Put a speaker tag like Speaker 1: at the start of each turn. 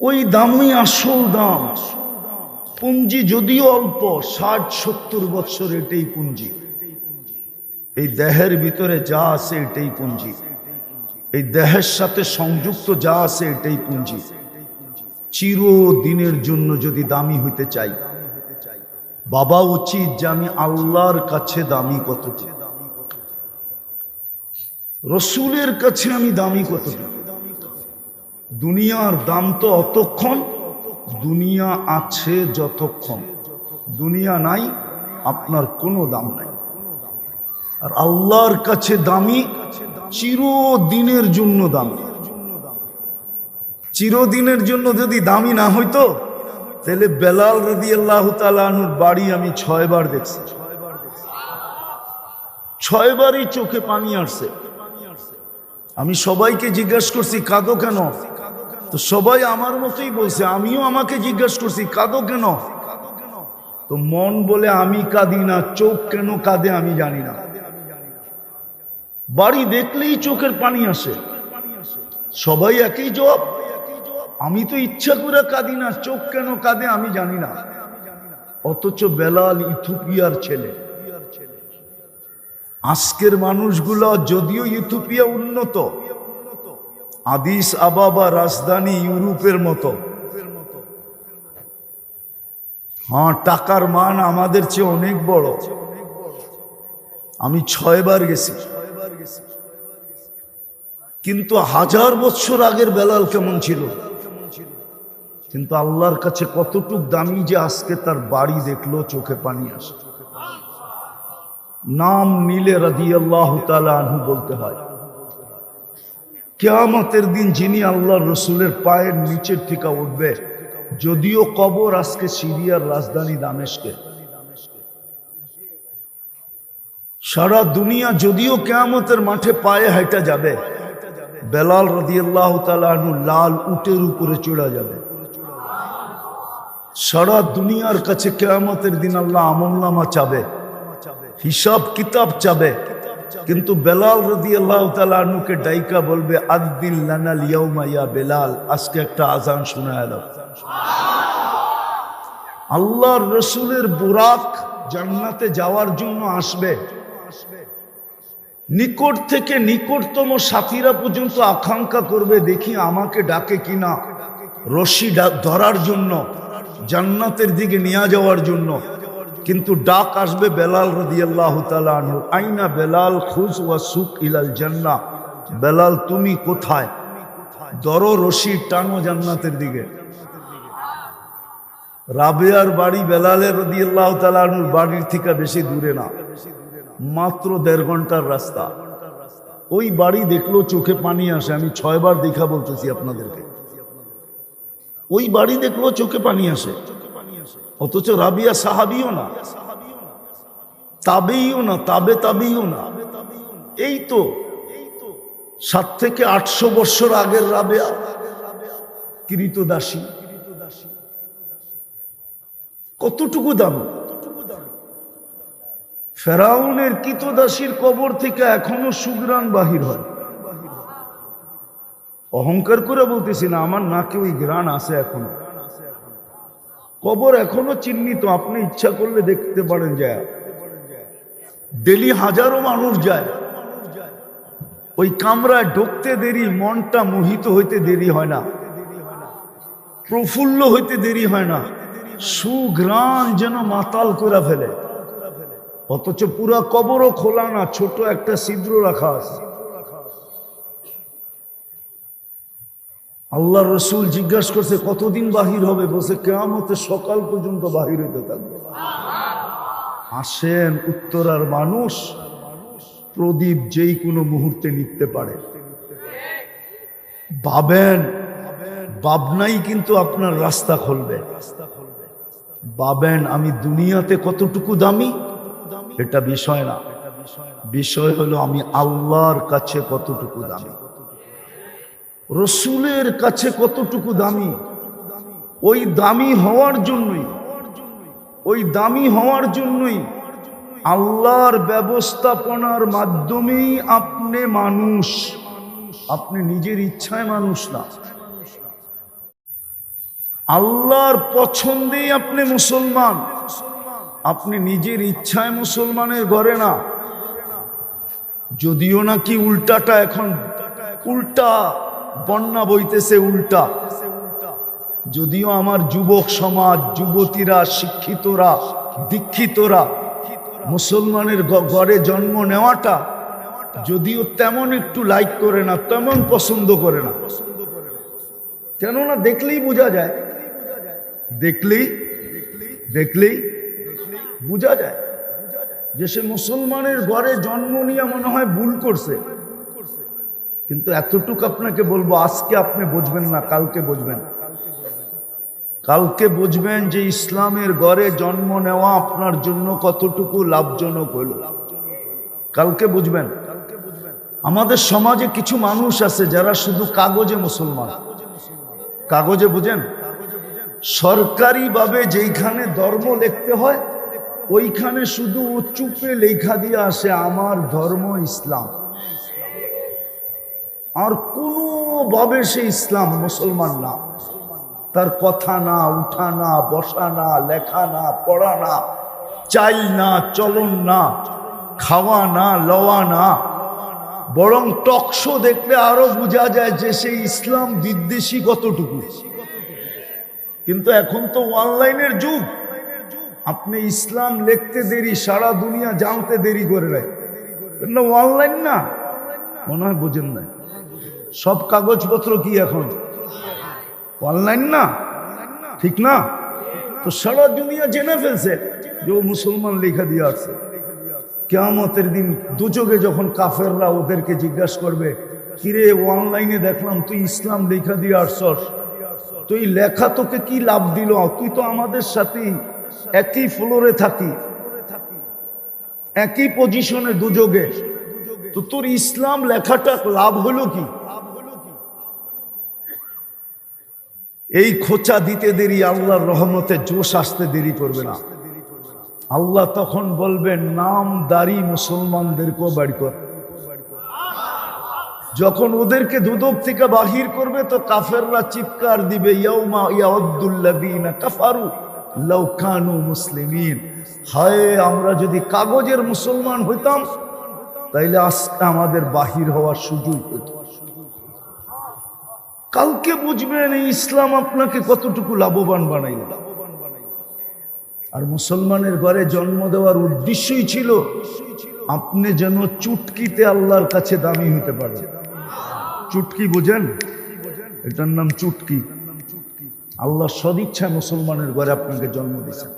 Speaker 1: ওই দামই আসল দাম। পুঞ্জি যদিও অল্প, ষাট, সত্তর বছর এটাই পুঞ্জি। এই দেহের ভিতরে যা আছে এটাই পুঞ্জি। এই দেহের সাথে সংযুক্ত যা আছে এটাই পুঞ্জি। চিরদিনের জন্য যদি দামি হইতে চাই, বাবা উচিত যে আমি আল্লাহর কাছে দামি কতটুকু। রসুলের কাছে আমি দামি কতটুকু। দুনিয়ার দাম তো অতক্ষণ, দুনিয়া আছে যতক্ষণ। দুনিয়া নাই, আপনার কোনো দাম নাই। আর আল্লাহর কাছে দামি, চিরদিনের জন্য দামি। চিরদিনের জন্য যদি দামি না হইতো, তাহলে বেলাল রদি আল্লাহ তালুর বাড়ি আমি ছয়বার দেখছি। ছয়বারই চোখে পানি আসছে। আমি সবাইকে জিজ্ঞাসা করছি, কাঁদো কেন? তো সবাই আমার মতোই বলছে, আমিও আমাকে জিজ্ঞাসা করছি, কাঁদো কেন? তো মন বলে, আমি কাঁদি না, চোখ কেন কাঁদে আমি জানি না। বাড়ি দেখলেই চোখের পানি আসে। সবাই একই জবাব, আমি তো ইচ্ছা করে কাঁদি না, চোখ কেন কাঁদে আমি জানি না। অথচ বেলাল ইথুপিয়ার ছেলে। আজকের মানুষগুলো যদিও ইথুপিয়া উন্নত, আদিস আবাবা রাজধানী ইউরোপের মতো। হ্যাঁ টাকার মান আমাদের চেয়ে অনেক বড়। আমি ছয়বার গেছি। কিন্তু হাজার বছর আগের বেলাল কেমন ছিল? কিন্তু আল্লাহর কাছে কতটুক দামি যে আজকে তার বাড়ি দেখল, চোখে পানি আসে। নাম নিলে রাদি আল্লাহ আনহু বলতে হয়। কেয়ামতের দিন যিনি আল্লাহ রসুলের পায়ের নিচের থেকে উঠবে, যদিও কবর আজকে সিরিয়ার রাজধানী দামেশকে সারা দুনিয়া যদিও কেয়ামতের মাঠে পায়ে হাইটা যাবে, বেলাল রদিয়াল্লাহ তালু লাল উটের উপরে চড়া যাবে। সারা দুনিয়ার কাছে কেয়ামতের দিন আল্লাহ আমলনামা চাবে। হিসাব কিতাব চাবে। কিন্তু বেলাল রদি আল্লাহ তালুকে ডাইকা বলবে আদিন লানাল ইয়া বেলাল, আজকে একটা আজান শোনা দাও আল্লাহর রসুলের বুরাক জান্নাতে যাওয়ার জন্য আসবে। নিকট থেকে নিকটতম সাথীরা পর্যন্ত আকাঙ্ক্ষা করবে, দেখি আমাকে ডাকে কিনা। রশি ধরার জন্য, জান্নাতের দিকে নিয়ে যাওয়ার জন্য। কিন্তু ডাক আসবে বেলাল রদিয়াল্লাহ তালু আইনা বেলাল খুশ ওয়া সুখ ইলাল জান্না বেলাল, তুমি কোথায়? দর রশি টানো জান্নাতের দিকে। রাবেয়ার বাড়ি বেলালের রদিয়াল্লাহ তালুর বাড়ির থেকে বেশি দূরে না। মাত্র দেড় ঘণ্টার রাস্তা। ওই বাড়ি দেখল চোখে পানি আসে। আমি ছয়বার দেখা বলতেছি আপনাদেরকে। ওই বাড়ি দেখল চোখে পানি আসে। অথচ রাবিয়া সাহাবিও না। তাবেইও না, তাবে তাবেইও না। এই তো সাত থেকে আটশো বৎসর আগের রাবেয়া, কৃতদাসী। কতটুকু দাম? ফেরাউনের কিতদাসীর কবর থেকে এখনও সুগ্রাণ বাহির হয়। অহংকার করে বলতেছি না, আমার নাকে ওই গ্রাণ আছে এখনও। কবর এখনও চিহ্নিত, আপনি ইচ্ছা করলে দেখতে পারেন যায়। ডেলি হাজারো মানুষ যায়। ওই কামরায় ঢুকতে দেরি, মনটা মোহিত হইতে দেরি হয় না। প্রফুল্ল হইতে দেরি হয় না। সুঘ্রাণ যেন মাতাল করে ফেলে। অথচ পুরা কবরও খোলা না, ছোট একটা ছিদ্র রাখা আছে। আল্লাহ রসুল জিজ্ঞাসা করছে, কতদিন বাহির হবে? বসে কেমতে সকাল পর্যন্ত বাহির হইতে থাকবে। আসেন উত্তরার মানুষ, প্রদীপ যেই কোনো মুহূর্তে নিতে পারে। ভাবেন, ভাবনাই কিন্তু আপনার রাস্তা খুলবে। ভাবেন, আমি দুনিয়াতে কতটুকু দামি? এটা বিষয় না। বিষয় হলো, আমি আল্লাহর কাছে কতটুকু দামি? রসুলের কাছে কতটুকু দামি? ওই দামি হওয়ার জন্যই। ওই দামি হওয়ার জন্যই আল্লাহর ব্যবস্থাপনার মাধ্যমেই আপনি মানুষ। আপনি নিজের ইচ্ছায় মানুষ না। আল্লাহর পছন্দেই আপনি মুসলমান। আপনি নিজের ইচ্ছায় মুসলমানের ঘরে না। যদিও নাকি উল্টাটা এখন উল্টা বন্যা বইতেছে উল্টা। যদিও আমার যুবক সমাজ, যুবতীরা, শিক্ষিতরা, দীক্ষিতরা, মুসলমানের গ- ঘরে জন্ম নেওয়াটা যদিও তেমন একটু লাইক করে না, তেমন পছন্দ করে না। কেননা দেখলেই বোঝা যায়, দেখলেই দেখলেই বোঝা যায় যে সে মুসলমানের ঘরে জন্ম নিয়ে মনে হয় ভুল করছে। কিন্তু এতটুকু আপনাকে বলব, আজকে আপনি বুঝবেন না, কালকে বুঝবেন। কালকে বুঝবেন যে ইসলামের গড়ে জন্ম নেওয়া আপনার জন্য কতটুকু লাভজনক হলো। কালকে বুঝবেন। আমাদের সমাজে কিছু মানুষ আছে যারা শুধু কাগজে মুসলমান। কাগজে বুঝেন? সরকারিভাবে যেইখানে ধর্ম লিখতে হয়, ওইখানে শুধু চুপে লেখা দিয়ে আসে, আমার ধর্ম ইসলাম। আর কোনোভাবে সে ইসলাম মুসলমান না। তার কথা না, উঠা না, বসা না, লেখা না, পড়া না চাই না, চলন না, খাওয়া না, লওয়া না, বরং টকশো দেখলে আরও বোঝা যায় যে সে ইসলাম বিদ্বেষী কতটুকু। কিন্তু এখন তো অনলাইনের যুগ। আপনি ইসলাম লিখতে দেরি, সারা দুনিয়া জানতে দেরি করে না অনলাইন না। মনে হয় বোঝেন না সব কাগজপত্র কি এখন? অনলাইন না? ঠিক না? তো সারা দুনিয়া জেনে ফেলছে যে ও মুসলমান লেখা দিয়ে আসছে। কেয়ামতের দিন দুচোখে যখন কাফেররা ওদেরকে জিজ্ঞাসা করবে, কিরে অনলাইনে দেখলাম তুই ইসলাম লেখা দিয়ে আসছস। তুই লেখা তোকে কি লাভ দিল? তুই তো আমাদের সাথেই একই ফ্লোরে থাকি। একই পজিশনে দুযোগে তো তোর ইসলাম লেখাটা লাভ হলো কি? এই খোঁচা দিতে দেরি, আল্লাহর রহমতে জোশ আসতে দেরি করবে না। আল্লাহ তখন বলবেন, নাম দাড়ি মুসলমানদেরকেও বাড়ি কর। যখন ওদেরকে দুদক থেকে বাহির করবে, তো কাফেররা চিৎকার দিবে কাফারু লাউ কানু মুসলিমিন। হায়, আমরা যদি কাগজের মুসলমান হইতাম, তাইলে আজকে আমাদের বাহির হওয়ার সুযোগ হতো কালকে বুঝবেন এই ইসলাম আপনাকে কতটুকু লাভবান বানাইল। আর মুসলমানের ঘরে জন্ম দেওয়ার উদ্দেশ্যই ছিল, আপনি যেন চুটকিতে আল্লাহর কাছে দামি হতে পারেন। চুটকি বোঝেন? এটার নাম চুটকি। আল্লাহ সদিচ্ছা মুসলমানের ঘরে আপনাকে জন্ম দিয়েছেন।